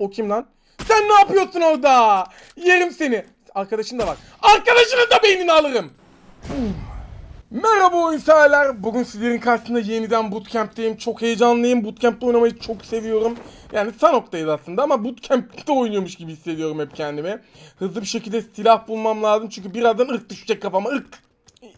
O kim lan? Sen ne yapıyorsun orada? Yerim seni. Arkadaşın da var. Arkadaşının da beynini alırım. Merhaba oyunseverler. Bugün sizlerin karşısında yeniden Bootcamp'teyim. Çok heyecanlıyım. Bootcamp'te oynamayı çok seviyorum. Yani Sanok'tayız aslında ama Bootcamp'te oynuyormuş gibi hissediyorum hep kendimi. Hızlı bir şekilde silah bulmam lazım çünkü birazdan ırk düşecek kafama. Irk.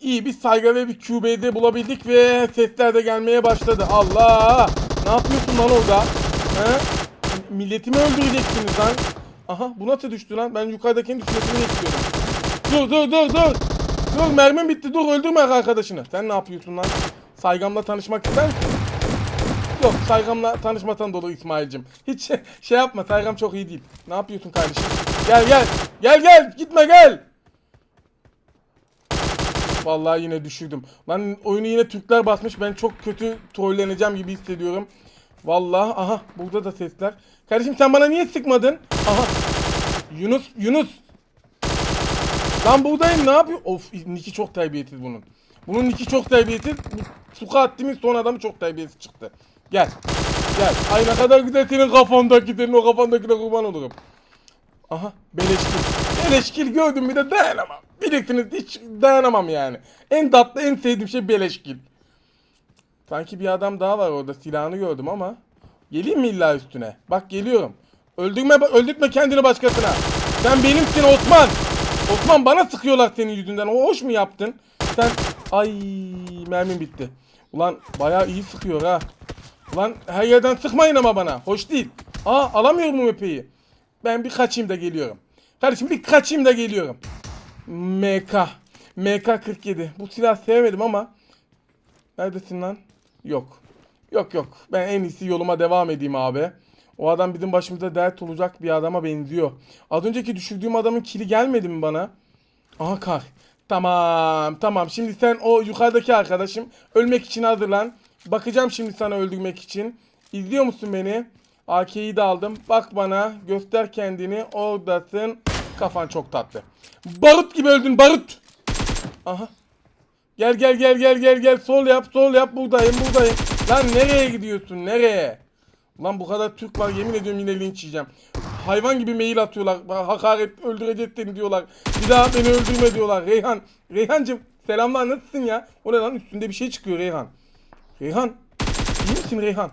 İyi bir saygı ve bir QB'de bulabildik ve sesler de gelmeye başladı. Allah! Ne yapıyorsun lan orada? He? milletimi öldüreceksiniz lan. Aha bu nasıl düştü lan? Ben yukarıdakinin düşmesini bekliyorum. Dur dur dur dur. Dur mermim bitti dur öldürme arkadaşını. Sen ne yapıyorsun lan? Saygımla tanışmak ister misin? Yok saygımla tanışmadan dolayı İsmail'cim. Hiç şey yapma saygım çok iyi değil. Ne yapıyorsun kardeşim? Gel gel. Gel gel gitme gel. Vallahi yine düşürdüm. Lan oyunu yine Türkler basmış. Ben çok kötü trolleneceğim gibi hissediyorum. Vallahi aha burada da sesler. Kardeşim sen bana niye sıkmadın? Aha. Yunus Yunus Lan buradayım ne yapıyor? Of Niki çok terbiyesiz bunun. Bunun Niki çok terbiyesiz. Suka attığımız son adamı çok terbiyesiz çıktı. Gel. Gel. Ay ne kadar güzel senin kafandaki senin o kafandakine kurban olurum. Aha beleşkil. Beleşkil gördüm bir de dayanamam. Bilirsiniz hiç dayanamam yani. En tatlı en sevdiğim şey beleşkil. Sanki bir adam daha var orada silahını gördüm ama. Geleyim mi illa üstüne? Bak geliyorum. Öldürme, öldürtme kendini başkasına. Sen benimsin Osman. Osman bana sıkıyorlar senin yüzünden. O hoş mu yaptın? Sen ay mermim bitti. Ulan bayağı iyi sıkıyor ha. Ulan her yerden sıkmayın ama bana. Hoş değil. Aa alamıyorum bu mepeyi. Ben bir kaçayım da geliyorum. Kardeşim bir kaçayım da geliyorum. MK. MK47. Bu silah sevmedim ama. Neredesin lan? Yok. Yok yok. Ben en iyisi yoluma devam edeyim abi. O adam bizim başımıza dert olacak bir adama benziyor. Az önceki düşürdüğüm adamın kili gelmedi mi bana? Aha kar. Tamam tamam. Şimdi sen o yukarıdaki arkadaşım ölmek için hazırlan. Bakacağım şimdi sana öldürmek için. İzliyor musun beni? AK'yi de aldım. Bak bana. Göster kendini. Oradasın. Kafan çok tatlı. Barut gibi öldün barut. Aha. Gel gel gel gel gel gel. Sol yap sol yap. Buradayım buradayım. Lan nereye gidiyorsun nereye? Lan bu kadar Türk var yemin ediyorum yine linç yiyeceğim. Hayvan gibi mail atıyorlar. Hakaret öldürecek seni diyorlar. Bir daha beni öldürme diyorlar. Reyhan. Reyhancım selamlar nasılsın ya? O ne lan üstünde bir şey çıkıyor Reyhan. Reyhan. İyi misin Reyhan?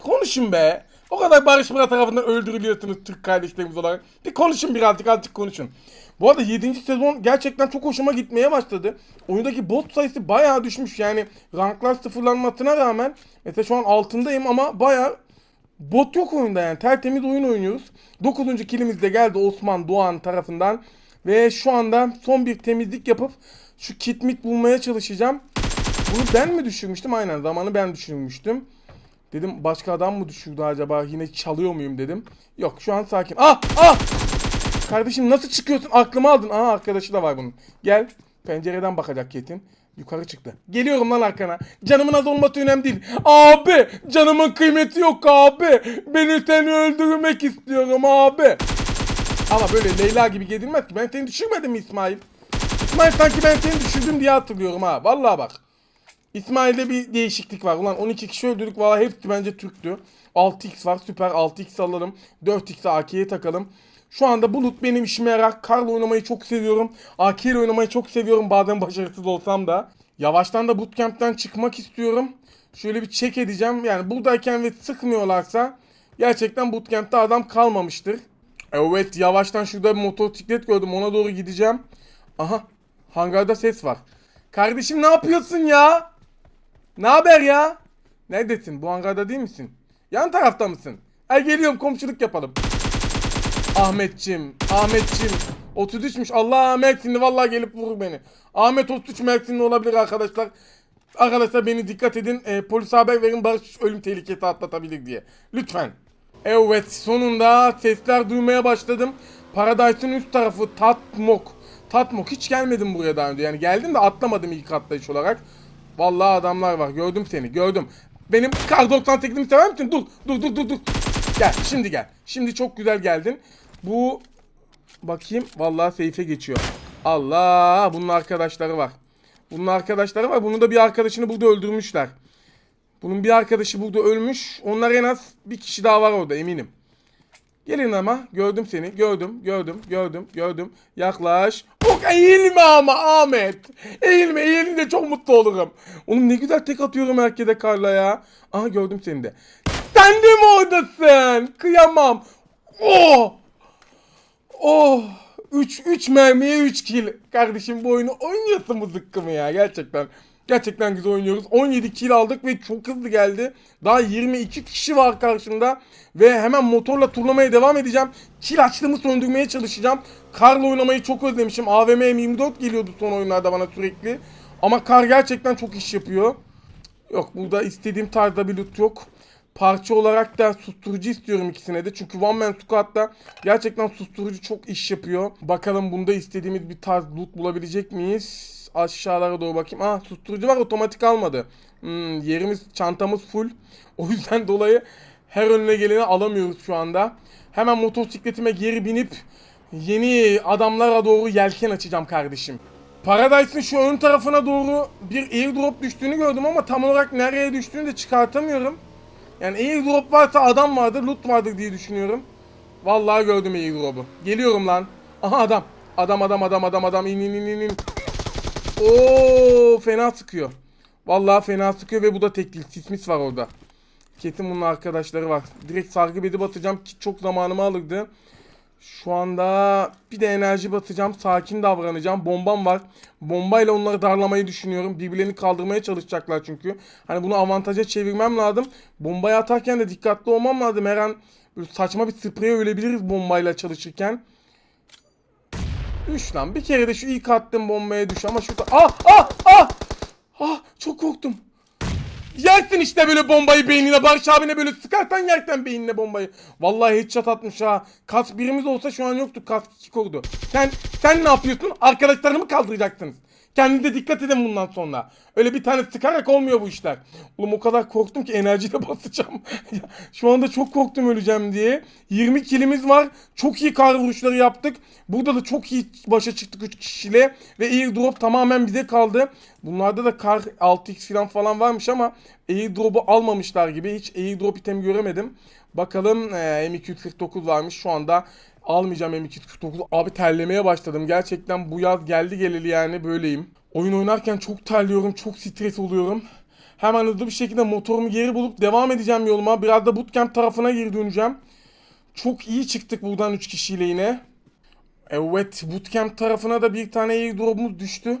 Konuşun be. O kadar Barış Murat tarafından öldürülüyorsunuz Türk kardeşlerimiz olarak. Bir konuşun birazcık azıcık konuşun. Bu arada 7. sezon gerçekten çok hoşuma gitmeye başladı. Oyundaki bot sayısı bayağı düşmüş yani ranklar sıfırlanmasına rağmen mesela şu an altındayım ama bayağı bot yok oyunda yani tertemiz oyun oynuyoruz. 9. kilimiz de geldi Osman Doğan tarafından ve şu anda son bir temizlik yapıp şu kitmit bulmaya çalışacağım. Bunu ben mi düşürmüştüm? Aynen zamanı ben düşürmüştüm. Dedim başka adam mı düşürdü acaba yine çalıyor muyum dedim. Yok şu an sakin. Ah ah Kardeşim nasıl çıkıyorsun? Aklımı aldın. Aha arkadaşı da var bunun. Gel. Pencereden bakacak Ketin. Yukarı çıktı. Geliyorum lan arkana. Canımın az olması önemli değil. Abi canımın kıymeti yok abi. Beni seni öldürmek istiyorum abi. Ama böyle Leyla gibi gedilmez ki. Ben seni düşürmedim mi İsmail? İsmail sanki ben seni düşürdüm diye hatırlıyorum ha. Vallahi bak. İsmail'de bir değişiklik var. Ulan 12 kişi öldürdük. Valla hepsi bence Türktü. 6x var. Süper 6x alalım. 4x'e AK'ye takalım. Şu anda bulut benim işime yarar. Karla oynamayı çok seviyorum. AK ile oynamayı çok seviyorum. Bazen başarısız olsam da. Yavaştan da bootcamp'ten çıkmak istiyorum. Şöyle bir check edeceğim. Yani buradayken ve sıkmıyorlarsa gerçekten bootcamp'te adam kalmamıştır. Evet yavaştan şurada bir motosiklet gördüm. Ona doğru gideceğim. Aha hangarda ses var. Kardeşim ne yapıyorsun ya? Ne haber ya? Neredesin? Bu hangarda değil misin? Yan tarafta mısın? Ay geliyorum komşuluk yapalım. Ahmetçim, Ahmetçim. 33'müş. Allah Mersinli vallahi gelip vurur beni. Ahmet 33 Mersinli olabilir arkadaşlar. Arkadaşlar beni dikkat edin. E, polise haber verin Barış ölüm tehlikesi atlatabilir diye. Lütfen. Evet sonunda sesler duymaya başladım. Paradise'ın üst tarafı Tatmok. Tatmok hiç gelmedim buraya daha önce. Yani geldim de atlamadım ilk atlayış olarak. Vallahi adamlar var. Gördüm seni. Gördüm. Benim kar 98'imi sever misin? Dur. Dur dur dur dur. Gel şimdi gel. Şimdi çok güzel geldin. Bu bakayım vallahi seyfe geçiyor. Allah bunun arkadaşları var. Bunun arkadaşları var. Bunun da bir arkadaşını burada öldürmüşler. Bunun bir arkadaşı burada ölmüş. Onlar en az bir kişi daha var orada eminim. Gelin ama gördüm seni gördüm gördüm gördüm gördüm yaklaş. Ok eğilme ama Ahmet. Eğilme eğilince çok mutlu olurum. Oğlum ne güzel tek atıyorum herkese karla ya. Aha gördüm seni de. Sen de mi oradasın? Kıyamam. Oh. Oh. 3 3 mermiye 3 kill. Kardeşim bu oyunu oynuyorsun bu zıkkımı ya gerçekten. Gerçekten güzel oynuyoruz. 17 kill aldık ve çok hızlı geldi. Daha 22 kişi var karşımda. Ve hemen motorla turlamaya devam edeceğim. Kill açlığımı söndürmeye çalışacağım. Karla oynamayı çok özlemişim. AVM M24 geliyordu son oyunlarda bana sürekli. Ama kar gerçekten çok iş yapıyor. Yok burada istediğim tarzda bir loot yok. Parça olarak da susturucu istiyorum ikisine de. Çünkü One Man Squad'da gerçekten susturucu çok iş yapıyor. Bakalım bunda istediğimiz bir tarz loot bulabilecek miyiz? Aşağılara doğru bakayım. Ah susturucu var otomatik almadı. Hmm, yerimiz çantamız full. O yüzden dolayı her önüne geleni alamıyoruz şu anda. Hemen motosikletime geri binip yeni adamlara doğru yelken açacağım kardeşim. Paradise'ın şu ön tarafına doğru bir airdrop düştüğünü gördüm ama tam olarak nereye düştüğünü de çıkartamıyorum. Yani airdrop varsa adam vardır, loot vardır diye düşünüyorum. Vallahi gördüm airdrop'u. Geliyorum lan. Aha adam. Adam adam adam adam adam in in in in. Oo fena sıkıyor. Vallahi fena sıkıyor ve bu da tek değil. Sismis var orada. Kesin bunun arkadaşları var. Direkt sargı bedi batacağım ki çok zamanımı alırdı. Şu anda bir de enerji batacağım. Sakin davranacağım. Bombam var. Bombayla onları darlamayı düşünüyorum. Birbirlerini kaldırmaya çalışacaklar çünkü. Hani bunu avantaja çevirmem lazım. Bombayı atarken de dikkatli olmam lazım. Her an saçma bir spreye ölebiliriz bombayla çalışırken. Düş lan. Bir kere de şu ilk attığım bombaya düş ama şurada... Ah! Ah! Ah! Ah! Çok korktum. Yersin işte böyle bombayı beynine. Barış abine böyle sıkarsan yersen beynine bombayı. Vallahi headshot atmış ha. Kas birimiz olsa şu an yoktu. Kas iki kordu. Sen sen ne yapıyorsun? Arkadaşlarını mı kaldıracaksınız? Kendinize dikkat edin bundan sonra. Öyle bir tane sıkarak olmuyor bu işler. Oğlum o kadar korktum ki enerjiyle basacağım. Şu anda çok korktum öleceğim diye. 20 kilimiz var. Çok iyi kar vuruşları yaptık. Burada da çok iyi başa çıktık 3 kişiyle. Ve airdrop tamamen bize kaldı. Bunlarda da kar 6x falan falan varmış ama airdrop'u almamışlar gibi. Hiç airdrop item göremedim. Bakalım ee, M249 varmış şu anda. Almayacağım M249. Abi terlemeye başladım. Gerçekten bu yaz geldi geleli yani böyleyim. Oyun oynarken çok terliyorum. Çok stres oluyorum. Hemen hızlı bir şekilde motorumu geri bulup devam edeceğim yoluma. Biraz da bootcamp tarafına geri döneceğim. Çok iyi çıktık buradan 3 kişiyle yine. Evet bootcamp tarafına da bir tane airdrop'umuz düştü.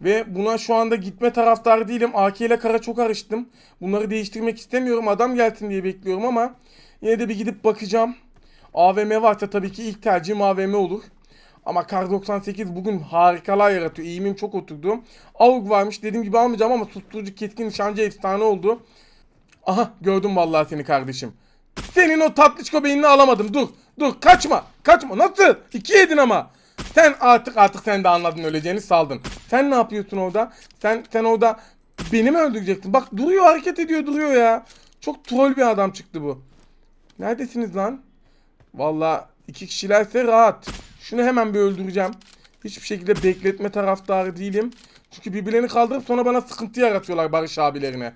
Ve buna şu anda gitme taraftarı değilim. AK ile kara çok karıştım. Bunları değiştirmek istemiyorum. Adam gelsin diye bekliyorum ama yine de bir gidip bakacağım. AVM varsa tabii ki ilk tercihim AVM olur. Ama Kar 98 bugün harikalar yaratıyor. İyimim çok oturdu. AUG varmış dediğim gibi almayacağım ama susturucu keskin nişancı efsane oldu. Aha gördüm vallahi seni kardeşim. Senin o tatlışko beynini alamadım. Dur dur kaçma kaçma nasıl? İki yedin ama. Sen artık artık sen de anladın öleceğini saldın. Sen ne yapıyorsun orada? Sen sen orada beni mi öldürecektin? Bak duruyor hareket ediyor duruyor ya. Çok troll bir adam çıktı bu. Neredesiniz lan? Vallahi iki kişilerse rahat. Şunu hemen bir öldüreceğim. Hiçbir şekilde bekletme taraftarı değilim. Çünkü birbirlerini kaldırıp sonra bana sıkıntı yaratıyorlar Barış abilerine.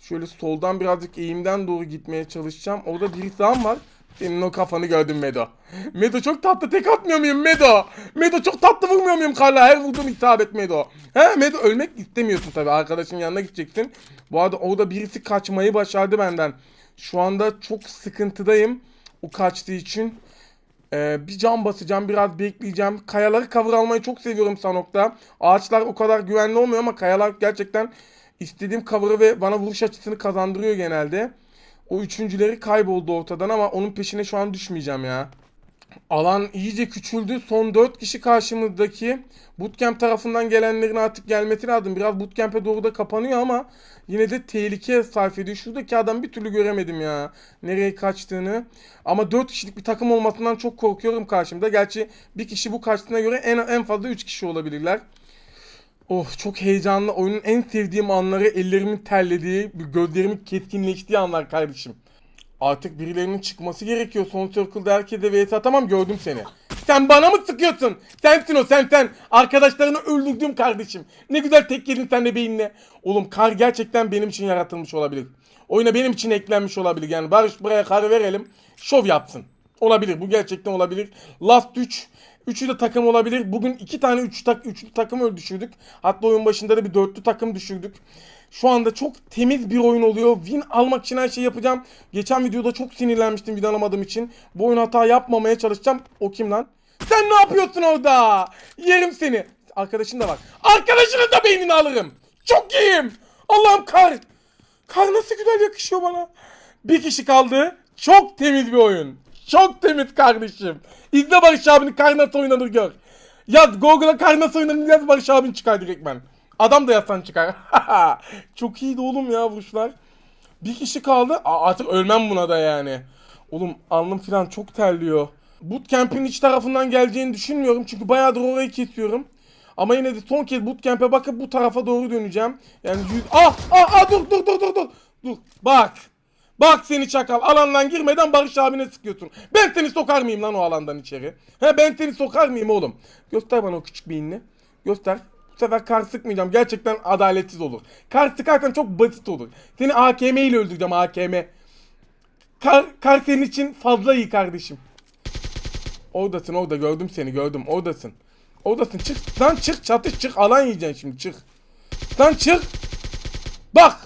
Şöyle soldan birazcık eğimden doğru gitmeye çalışacağım. Orada bir daha var. Senin o kafanı gördüm Medo. Medo çok tatlı tek atmıyor muyum Medo? Medo çok tatlı vurmuyor muyum Karla? Her vurduğum isabet Medo. He Medo ölmek istemiyorsun tabi. Arkadaşın yanına gideceksin. Bu arada orada birisi kaçmayı başardı benden. Şu anda çok sıkıntıdayım. O kaçtığı için. Ee, bir cam basacağım biraz bekleyeceğim. Kayaları cover almayı çok seviyorum Sanok'ta. Ağaçlar o kadar güvenli olmuyor ama kayalar gerçekten istediğim cover'ı ve bana vuruş açısını kazandırıyor genelde. O üçüncüleri kayboldu ortadan ama onun peşine şu an düşmeyeceğim ya. Alan iyice küçüldü. Son 4 kişi karşımızdaki. Bootcamp tarafından gelenlerin artık gelmesi lazım. Biraz bootcamp'e doğru da kapanıyor ama yine de tehlike sarf ediyor. Şuradaki adam bir türlü göremedim ya. Nereye kaçtığını. Ama 4 kişilik bir takım olmasından çok korkuyorum karşımda. Gerçi bir kişi bu kaçtığına göre en, en fazla 3 kişi olabilirler. Oh çok heyecanlı. Oyunun en sevdiğim anları ellerimin terlediği, gözlerimin keskinleştiği anlar kardeşim. Artık birilerinin çıkması gerekiyor. Son Circle'da herkese VS atamam gördüm seni. Sen bana mı sıkıyorsun? Sensin o sen sen. Arkadaşlarını öldürdüm kardeşim. Ne güzel tek yedin sen de beyinle. Oğlum kar gerçekten benim için yaratılmış olabilir. oyuna benim için eklenmiş olabilir. Yani Barış buraya karar verelim. Şov yapsın. Olabilir. Bu gerçekten olabilir. Last 3 Üçü de takım olabilir. Bugün iki tane üç tak üçlü takım düşürdük. Hatta oyun başında da bir dörtlü takım düşürdük. Şu anda çok temiz bir oyun oluyor. Win almak için her şeyi yapacağım. Geçen videoda çok sinirlenmiştim win alamadığım için. Bu oyun hata yapmamaya çalışacağım. O kim lan? Sen ne yapıyorsun orada? Yerim seni. Arkadaşın da var. Arkadaşının da beynini alırım. Çok iyiyim. Allah'ım kar. Kar nasıl güzel yakışıyor bana. Bir kişi kaldı. Çok temiz bir oyun. Çok temiz kardeşim. İzle Barış abinin kar nasıl oynanır gör. Yaz Google'a kar nasıl oynanır yaz Barış abin çıkar direktmen. Adam da yazsan çıkar. Çok iyiydi oğlum ya vuruşlar. Bir kişi kaldı. Aa, artık ölmem buna da yani. Oğlum alnım falan çok terliyor. Bootcamp'in iç tarafından geleceğini düşünmüyorum. Çünkü bayağıdır orayı kesiyorum. Ama yine de son kez bootcamp'e bakıp bu tarafa doğru döneceğim. Yani yüz... Ah, ah, ah dur dur dur dur dur. Dur bak. Bak seni çakal alandan girmeden Barış abine sıkıyorsun. Ben seni sokar mıyım lan o alandan içeri? He ben seni sokar mıyım oğlum? Göster bana o küçük beynini. Göster. Bu sefer kar sıkmayacağım. Gerçekten adaletsiz olur. Kar sıkarsan çok basit olur. Seni AKM ile öldüreceğim AKM. Kar, kar senin için fazla iyi kardeşim. Oradasın orada gördüm seni gördüm oradasın. Oradasın çık lan çık çatış çık alan yiyeceksin şimdi çık. Lan çık. Bak.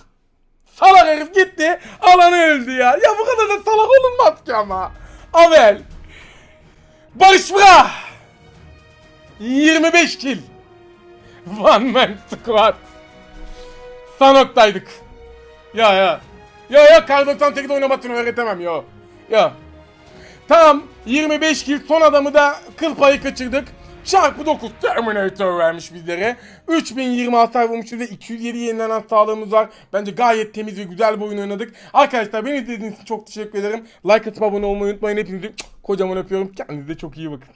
Salak herif gitti alanı öldü ya. Ya bu kadar da salak olunmaz ki ama. Avel. Barış Bıra. 25 kill. One man squad. Sanok'taydık. Ya ya. Ya ya Kar 98 oynamasını öğretemem ya. Ya. Tamam 25 kill son adamı da kıl payı kaçırdık. Çarpı 9 Terminator vermiş bizlere. 3020 hasar vurmuşuz ve 207 yenilenen sağlığımız var. Bence gayet temiz ve güzel bir oyun oynadık. Arkadaşlar beni izlediğiniz için çok teşekkür ederim. Like atıp abone olmayı unutmayın. Hepinizi kocaman öpüyorum. Kendinize çok iyi bakın.